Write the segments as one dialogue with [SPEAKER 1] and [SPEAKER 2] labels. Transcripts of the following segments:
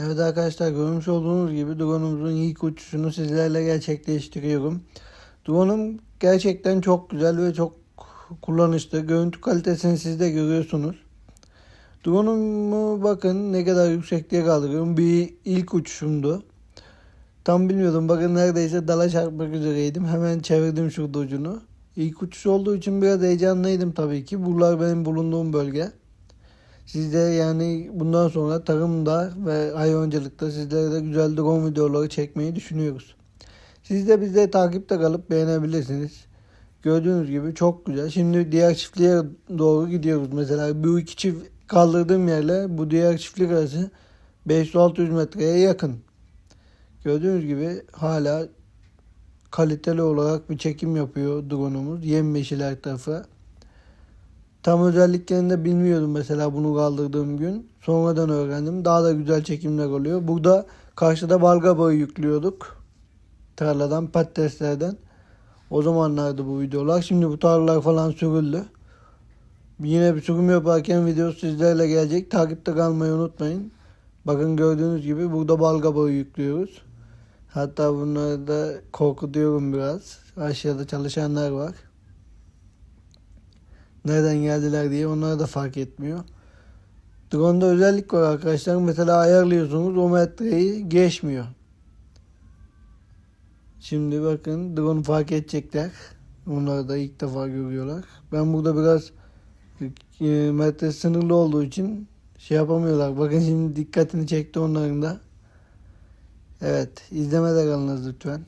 [SPEAKER 1] Evet arkadaşlar görmüş olduğunuz gibi drone'umuzun ilk uçuşunu sizlerle gerçekleştiriyorum. Drone'um gerçekten çok güzel ve çok kullanışlı. Görüntü kalitesini siz de görüyorsunuz. Drone'umu bakın ne kadar yüksekliğe kaldırıyorum. Bir ilk uçuşumdu. Tam bilmiyordum. Bakın neredeyse dala çarpmak üzereydim. Hemen çevirdim şurada ucunu. İlk uçuş olduğu için biraz heyecanlıydım tabii ki. Buralar benim bulunduğum bölge. Siz yani bundan sonra tarımda ve hayvancılıkta sizlere de güzel drone videoları çekmeyi düşünüyoruz. Siz de bizde takipte kalıp beğenebilirsiniz. Gördüğünüz gibi çok güzel. Şimdi diğer çiftliğe doğru gidiyoruz. Mesela bu iki çift kaldırdığım yerle bu diğer çiftlik arası 500-600 metreye yakın. Gördüğünüz gibi hala kaliteli olarak bir çekim yapıyor drone'umuz. Yemyeşil her tarafı. Tam özelliklerini de bilmiyordum mesela bunu kaldırdığım gün. Sonradan öğrendim. Daha da güzel çekimler oluyor. Burada karşıda balga boyu yüklüyorduk. Tarladan, patateslerden. O zamanlardı bu videolar. Şimdi bu tarlalar falan sürüldü. Yine bir sürüm yaparken video sizlerle gelecek. Takipte kalmayı unutmayın. Bakın gördüğünüz gibi burada balga boyu yüklüyoruz. Hatta bunları da korkutuyorum biraz. Aşağıda çalışanlar var. Nereden geldiler diye onları da fark etmiyor. Drone'da özellik var arkadaşlar. Mesela ayarlıyorsunuz o metreyi geçmiyor. Şimdi bakın drone fark edecekler. Onları da ilk defa görüyorlar. Ben burada biraz e, metre sınırlı olduğu için şey yapamıyorlar. Bakın şimdi dikkatini çekti onların da. Evet izlemede kalınız lütfen.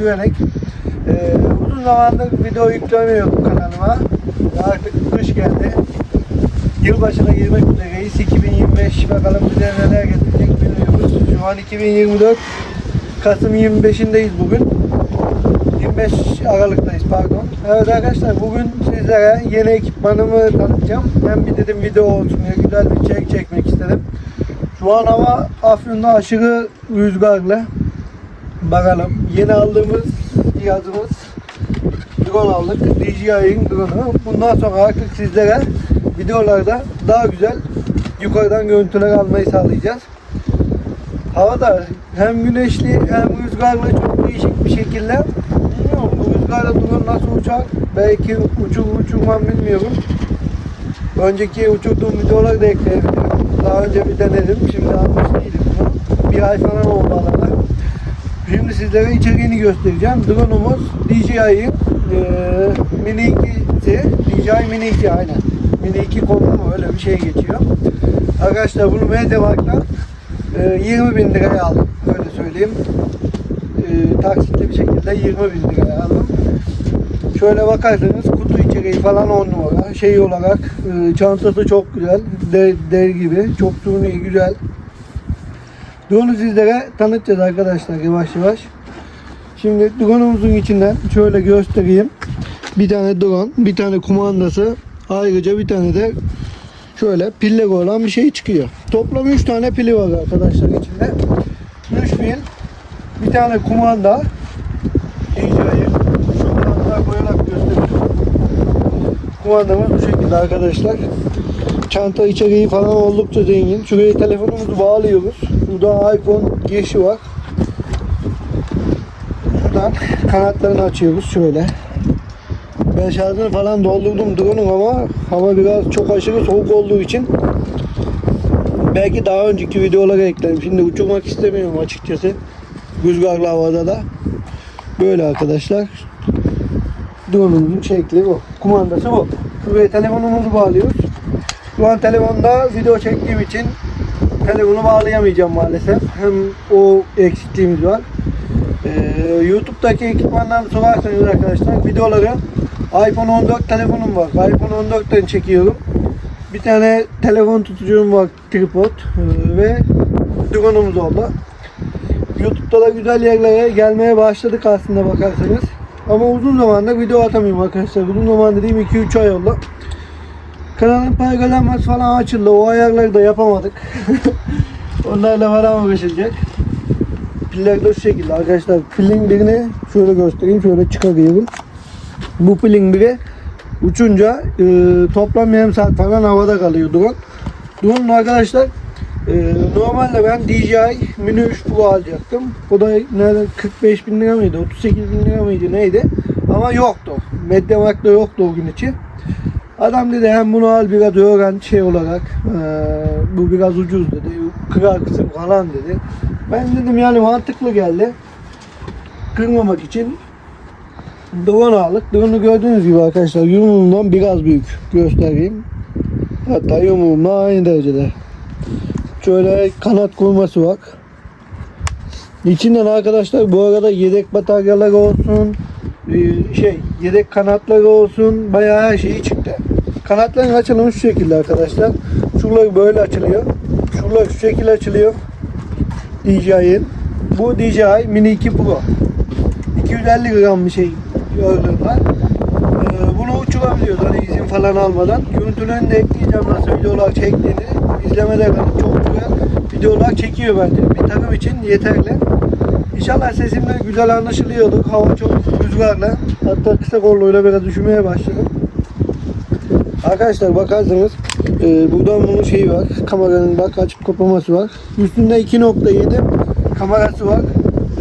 [SPEAKER 1] Güvenek. Ee, uzun zamandır video yüklemiyordum kanalıma. Artık kış geldi. Yılbaşına girmek üzereyiz. 2025 bakalım bize neler getirecek bilmiyoruz. Şu an 2024 Kasım 25'indeyiz bugün. 25 Aralık'tayız pardon. Evet arkadaşlar bugün sizlere yeni ekipmanımı tanıtacağım. Ben bir dedim video olsun diye güzel bir çek çekmek istedim. Şu an hava Afyon'da aşırı rüzgarlı. Bakalım yeni aldığımız cihazımız drone aldık. DJI'nin drone'u. Bundan sonra artık sizlere videolarda daha güzel yukarıdan görüntüler almayı sağlayacağız. Hava da hem güneşli hem rüzgarlı çok değişik bir şekilde. Bilmiyorum bu rüzgarla drone nasıl uçar? Belki uçur uçurmam bilmiyorum. Önceki uçurduğum videoları da ekleyebilirim. Daha önce bir denedim. Şimdi almış değilim. Bir ay falan oldu alana. Şimdi sizlere içeriğini göstereceğim. Drone'umuz DJI'nin e, Mini 2'si. DJI Mini 2 aynen. Mini 2 konu mu öyle bir şey geçiyor. Arkadaşlar bunu Mediamarkt'tan e, 20 bin liraya aldım. Öyle söyleyeyim. E, taksitli bir şekilde 20 bin liraya aldım. Şöyle bakarsanız kutu içeriği falan 10 numara. Şey olarak e, çantası çok güzel. Der, der gibi. Çok suni güzel. Drone'u sizlere tanıtacağız arkadaşlar yavaş yavaş. Şimdi drone'umuzun içinden şöyle göstereyim. Bir tane drone, bir tane kumandası, ayrıca bir tane de şöyle pilleri olan bir şey çıkıyor. Toplam 3 tane pili var arkadaşlar içinde. 3 pil, bir tane kumanda, DJI şuradan da koyarak kumandamız bu şekilde arkadaşlar. Çanta içeriği falan oldukça zengin. Şuraya telefonumuzu bağlıyoruz. Burada iPhone girişi var. Buradan kanatlarını açıyoruz şöyle. Ben şarjını falan doldurdum drone'un ama hava biraz çok aşırı soğuk olduğu için belki daha önceki videolara eklerim. Şimdi uçurmak istemiyorum açıkçası. Rüzgarlı havada da. Böyle arkadaşlar. Drone'un şekli bu. Kumandası bu. Buraya telefonumuzu bağlıyoruz. Şu an telefonda video çektiğim için telefonu bağlayamayacağım maalesef. Hem o eksikliğimiz var. Ee, YouTube'daki ekipmandan sorarsanız arkadaşlar videoları iPhone 14 telefonum var. iPhone 14'ten çekiyorum. Bir tane telefon tutucum var tripod ee, ve drone'umuz oldu. YouTube'da da güzel yerlere gelmeye başladık aslında bakarsanız. Ama uzun zamandır video atamıyorum arkadaşlar. Uzun zaman dediğim 2-3 ay oldu. Kanalın paylaşılması falan açıldı. O ayarları da yapamadık. Onlarla falan uğraşacak. Piller de şu şekilde arkadaşlar. Pilin birini şöyle göstereyim. Şöyle çıkarıyorum. Bu pilin biri uçunca e, toplam yarım saat falan havada kalıyor drone. Drone'un arkadaşlar e, normalde ben DJI Mini 3 Pro alacaktım. Bu da nerede 45 bin lira mıydı? 38 bin lira mıydı? Neydi? Ama yoktu. Mediamarkt'ta yoktu o gün için. Adam dedi hem bunu al biraz öğren şey olarak e, bu biraz ucuz dedi. Kırar kısım falan dedi. Ben dedim yani mantıklı geldi. Kırmamak için Drone aldık. Drone'u gördüğünüz gibi arkadaşlar yumruğumdan biraz büyük göstereyim. Hatta yumruğumla aynı derecede. Şöyle kanat kurması var. İçinden arkadaşlar bu arada yedek bataryalar olsun, e, şey yedek kanatları olsun bayağı her şeyi çıktı. Kanatların açılımı şu şekilde arkadaşlar. Şuraları böyle açılıyor. Şuralar şu şekilde açılıyor. DJI'in. Bu DJI Mini 2 Pro. 250 gram bir şey gördüm ben. Ee, bunu uçurabiliyoruz hani izin falan almadan. Görüntülerini de ekleyeceğim nasıl videolar çektiğini. İzlemeler çok güzel videolar çekiyor bence. Bir takım için yeterli. İnşallah sesimle güzel anlaşılıyordur. Hava çok rüzgarlı. Hatta kısa kolluyla biraz üşümeye başladım. Arkadaşlar bakarsanız e, buradan bunun şeyi var. Kameranın bak açıp kapaması var. Üstünde 2.7 kamerası var.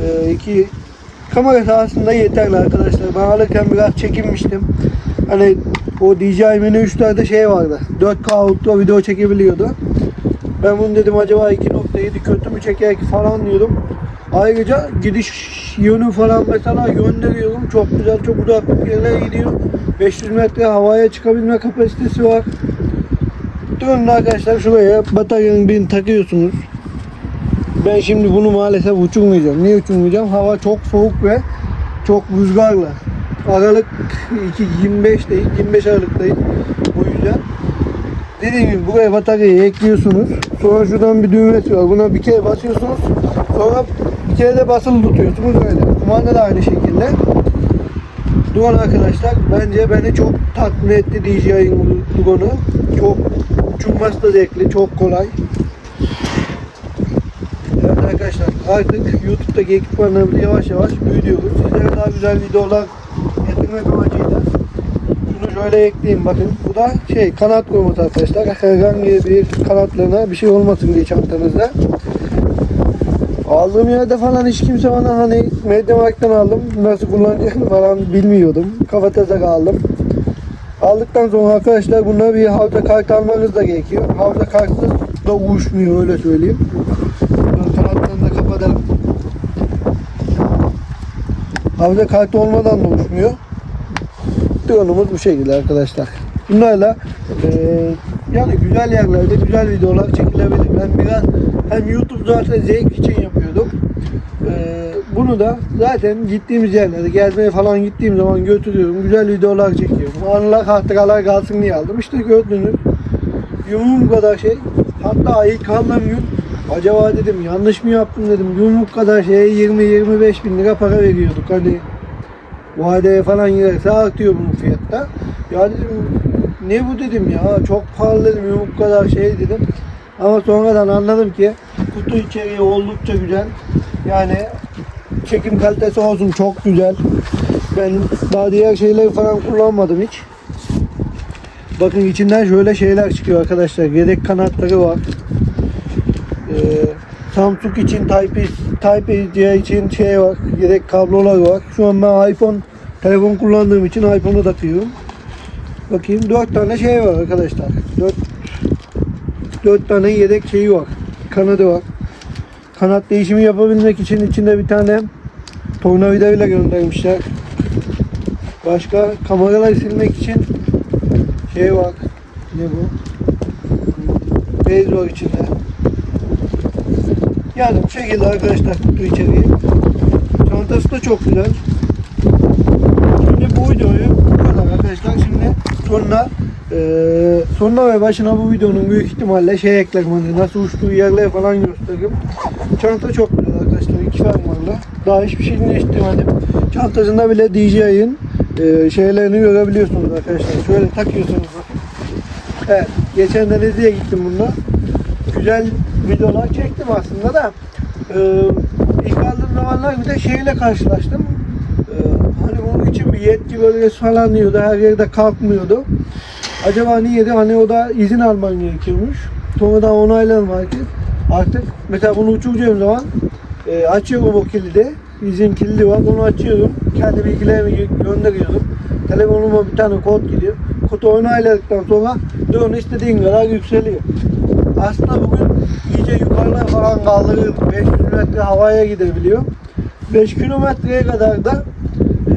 [SPEAKER 1] E, iki kamerası aslında yeterli arkadaşlar. Ben alırken biraz çekinmiştim. Hani o DJI Mini 3'lerde şey vardı. 4K Ultra video çekebiliyordu. Ben bunu dedim acaba 2.7 kötü mü çeker ki falan diyordum. Ayrıca gidiş yönü falan mesela gönderiyorum. Çok güzel, çok uzak yerlere gidiyor. 500 metre havaya çıkabilme kapasitesi var. Dönün arkadaşlar şuraya bataryanın birini takıyorsunuz. Ben şimdi bunu maalesef uçurmayacağım. Niye uçurmayacağım? Hava çok soğuk ve çok rüzgarlı. Aralık 2, 25 değil, 25 Aralık'tayız. O yüzden dediğim gibi buraya bataryayı ekliyorsunuz. Sonra şuradan bir düğmesi var. Buna bir kere basıyorsunuz. Sonra bir kere de basılı tutuyorsunuz öyle. Kumanda da aynı şekilde. Drone arkadaşlar bence beni çok tatmin etti DJI'nin drone'u. Çok uçurması da zevkli, çok kolay. Evet arkadaşlar artık YouTube'daki ekipmanlarımızı yavaş yavaş büyütüyoruz. Sizlere daha güzel videolar getirmek amacıyla şunu şöyle ekleyeyim bakın. Bu da şey kanat koruması arkadaşlar. Herhangi bir kanatlarına bir şey olmasın diye çantanızda. Aldığım yerde falan hiç kimse bana hani Mediamarkt'tan aldım. Nasıl kullanacağını falan bilmiyordum. Kafatasa aldım. Aldıktan sonra arkadaşlar buna bir havza kart almanız da gerekiyor. Havza kartsız da uyuşmuyor öyle söyleyeyim. Bunun kanatlarını da kapatalım. Havza kartı olmadan da uçmuyor. Drone'umuz bu şekilde arkadaşlar. Bunlarla eee, yani güzel yerlerde güzel videolar çekilebilir. Ben biraz hem YouTube zaten zevk için yapıyordum. Bunu da zaten gittiğimiz yerlerde gezmeye falan gittiğim zaman götürüyorum. Güzel videolar çekiyorum. Anılar hatıralar kalsın diye aldım. İşte gördünüz. Yumruğum kadar şey. Hatta ilk aldığım gün acaba dedim yanlış mı yaptım dedim. Yumruk kadar şeye 20-25 bin lira para veriyorduk. Hani vadeye falan girerse artıyor bunun fiyatta. Ya dedim ne bu dedim ya çok pahalı dedim yumruk kadar şey dedim. Ama sonradan anladım ki kutu içeriği oldukça güzel. Yani çekim kalitesi olsun çok güzel. Ben daha diğer şeyleri falan kullanmadım hiç. Bakın içinden şöyle şeyler çıkıyor arkadaşlar. Yedek kanatları var. Ee, Samsung için Type Type-C için şey var. Yedek kablolar var. Şu an ben iPhone telefon kullandığım için iPhone'u takıyorum. Bakayım 4 tane şey var arkadaşlar. 4 4 tane yedek şeyi var. Kanadı var. Kanat değişimi yapabilmek için içinde bir tane tornavida ile göndermişler. Başka kameralar silmek için şey var. Ne bu? Bez var içinde. Yani bu şekilde arkadaşlar kutu içeriği. Çantası da çok güzel. Şimdi bu videoyu bu kadar arkadaşlar. Şimdi sonra eee sonuna ve başına bu videonun büyük ihtimalle şey eklerim hani nasıl uçtuğu yerleri falan gösteririm. Çanta çok güzel arkadaşlar. iki fermuarlı. Daha hiçbir şey değiştirmedim. Çantasında bile DJI'nin eee şeylerini görebiliyorsunuz arkadaşlar. Şöyle takıyorsunuz. Evet. Geçen de Denizli'ye gittim bununla. Güzel videolar çektim aslında da. Eee ilk aldığım zamanlar bir de şeyle karşılaştım. Eee, hani bunun için bir yetki bölgesi falan diyordu. Her yerde kalkmıyordu. Acaba niyeydi? Hani o da izin alman gerekiyormuş. Sonradan onayladım artık. Mesela bunu uçuracağım zaman e, açıyorum o kilidi. İzin kilidi var. Onu açıyorum. Kendi bilgilerimi gö- gönderiyorum. Telefonuma bir tane kod gidiyor. Kodu onayladıktan sonra drone istediğin kadar yükseliyor. Aslında bugün iyice yukarıda falan kaldırıyor. 500 metre havaya gidebiliyor. 5 kilometreye kadar da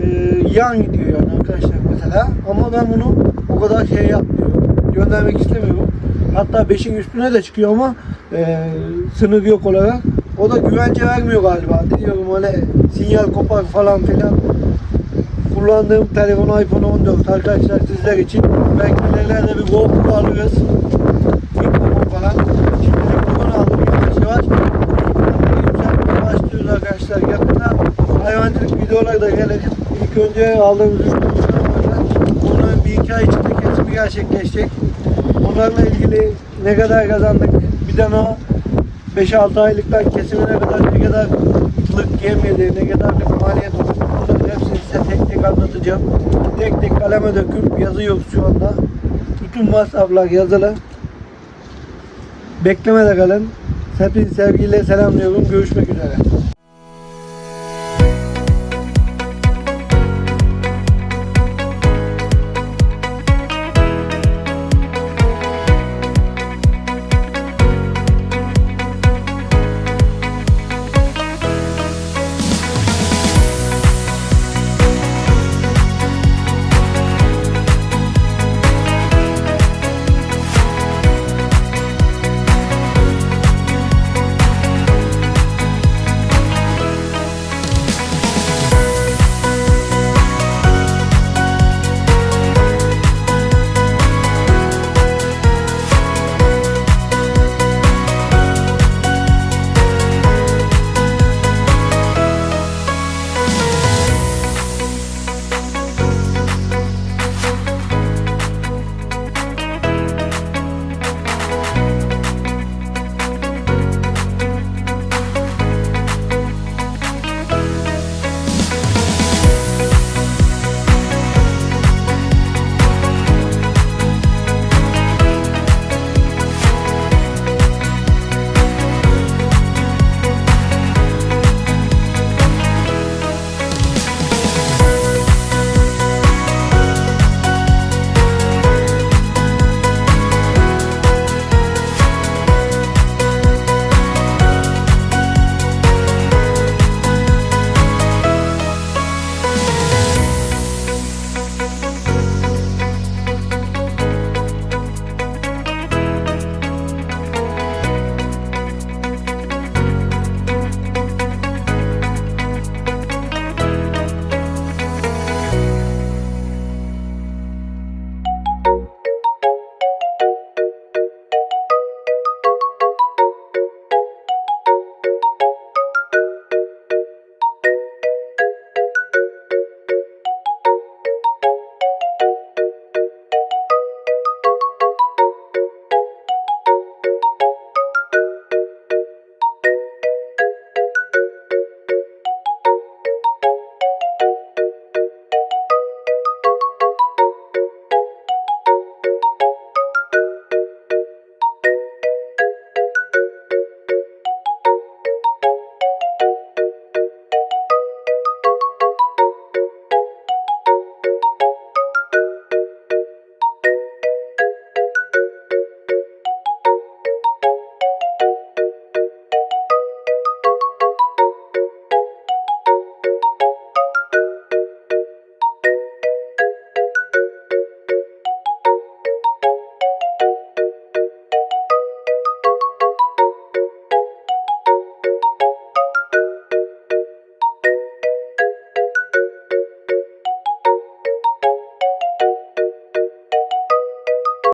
[SPEAKER 1] e, yan gidiyor yani arkadaşlar mesela. Ama ben bunu kadar şey yapmıyorum. Göndermek istemiyorum. Hatta 5'in üstüne de çıkıyor ama e, sınır yok olarak. O da güvence vermiyor galiba. Diyorum öyle sinyal kopar falan filan. Kullandığım telefon iPhone 14 arkadaşlar sizler için. Belki ileride bir GoPro alırız. Mikrofon falan. Şimdi mikrofon aldım yavaş yavaş. Yükseltmeye başlıyoruz arkadaşlar. Yakında hayvancılık videoları da gelir. İlk önce aldığımız üç tane vardı. Onun bir iki ay kesimi gerçekleşecek. Onlarla ilgili ne kadar kazandık, bir tane o 5-6 aylıktan kesimine kadar ne kadar lık yem yedi, ne kadar maliyet oldu. Bunların hepsini size tek tek anlatacağım. Tek tek kaleme döküp yazıyoruz şu anda. Bütün masraflar yazılı. Beklemede kalın. Hepinizi sevgiyle selamlıyorum. Görüşmek üzere.